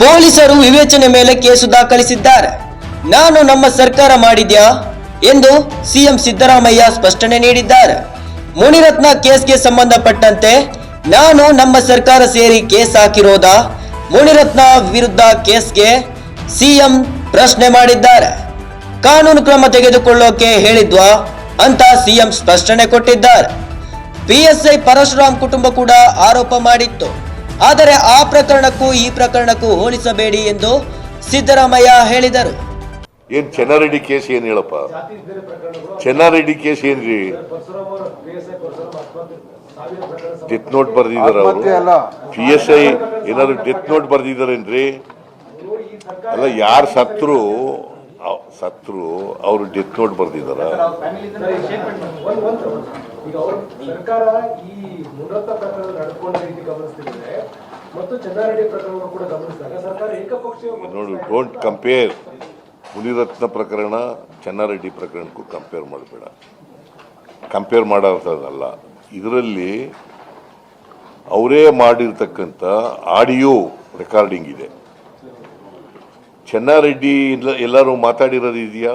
ಪೊಲೀಸರು ವಿವೇಚನೆ ಮೇಲೆ ಕೇಸು ದಾಖಲಿಸಿದ್ದಾರೆ. ನಾನು ನಮ್ಮ ಸರ್ಕಾರ ಮಾಡಿದ್ಯಾ ಎಂದು ಸಿಎಂ ಸಿದ್ದರಾಮಯ್ಯ ಸ್ಪಷ್ಟನೆ ನೀಡಿದ್ದಾರೆ. ಮುನಿರತ್ನ ಕೇಸ್ಗೆ ಸಂಬಂಧಪಟ್ಟಂತೆ ನಾನು ನಮ್ಮ ಸರ್ಕಾರ ಸೇರಿ ಕೇಸ್ ಹಾಕಿರೋದ? ಮುನಿರತ್ನ ವಿರುದ್ಧ ಕೇಸ್ಗೆ ಸಿಎಂ ಪ್ರಶ್ನೆ ಮಾಡಿದ್ದಾರೆ. ಕಾನೂನು ಕ್ರಮ ತೆಗೆದುಕೊಳ್ಳೋಕೆ ಹೇಳಿದ್ವಾ ಅಂತ ಸಿಎಂ ಸ್ಪಷ್ಟನೆ ಕೊಟ್ಟಿದ್ದಾರೆ. ಪಿಎಸ್ಐ ಪರಶುರಾಮ್ ಕುಟುಂಬ ಕೂಡ ಆರೋಪ ಮಾಡಿತ್ತು. ಆದರೆ ಆ ಪ್ರಕರಣಕ್ಕೂ ಈ ಪ್ರಕರಣಕ್ಕೂ ಹೋಲಿಸಬೇಡಿ ಎಂದು ಸಿದ್ದರಾಮಯ್ಯ ಹೇಳಿದರು. ಏನ್ ಚೆನ್ನಾರೆಡ್ಡಿ ಕೇಸ್ ಏನ್ ಹೇಳಪ್ಪ? ಚೆನ್ನಾರೆಡ್ಡಿ ಕೇಸ್ ಏನ್ರಿ? ಡೆತ್ ನೋಟ್ ಬರ್ದಿದಾರ ಅಲ್ಲ. ಅವರು ಪಿ ಎಸ್ ಐ ಏನಾದ್ರು ಡೆತ್ ನೋಟ್ ಬರ್ದಿದಾರೇನ್ರಿ? ಅಲ್ಲ ಯಾರು ಸತ್ರು ಸತ್ರು ಅವರು ಡೆತ್ ನೋಟ್ ಬರ್ದಿದ್ದಾರೆ ಒಂದ್ ಒಂದು ಈಗ ಅವ್ರ ಸರ್ಕಾರ ಈ ಮುನರತ್ನ ಪ್ರಕರಣ ನಡ್ಕೊಂಡ ರೀತಿ ಗಮನಿಸ್ತಿದ್ರೆ ಮತ್ತು ಚೆನ್ನಾರೆಡ್ಡಿ ಪ್ರಕರಣವನ್ನು ಕೂಡ ಗಮನಿಸಿದಾಗ ಸರ್ಕಾರ ಏಕಪಕ್ಷೀಯ ನೋಡಿ ಡೋಂಟ್ ಕಂಪೇರ್ ಮುನಿರತ್ನ ಪ್ರಕರಣ ಚನ್ನಾರೆಡ್ಡಿ ಪ್ರಕರಣಕ್ಕೂ ಕಂಪೇರ್ ಮಾಡಬೇಡ. ಕಂಪೇರ್ ಮಾಡೋದಲ್ಲ ಇದರಲ್ಲಿ ಅವರೇ ಮಾಡಿರ್ತಕ್ಕಂಥ ಆಡಿಯೋ ರೆಕಾರ್ಡಿಂಗ್ ಇದೆ. ಚೆನ್ನಾರೆಡ್ಡಿ ಎಲ್ಲರೂ ಮಾತಾಡಿರೋದು ಇದೆಯಾ?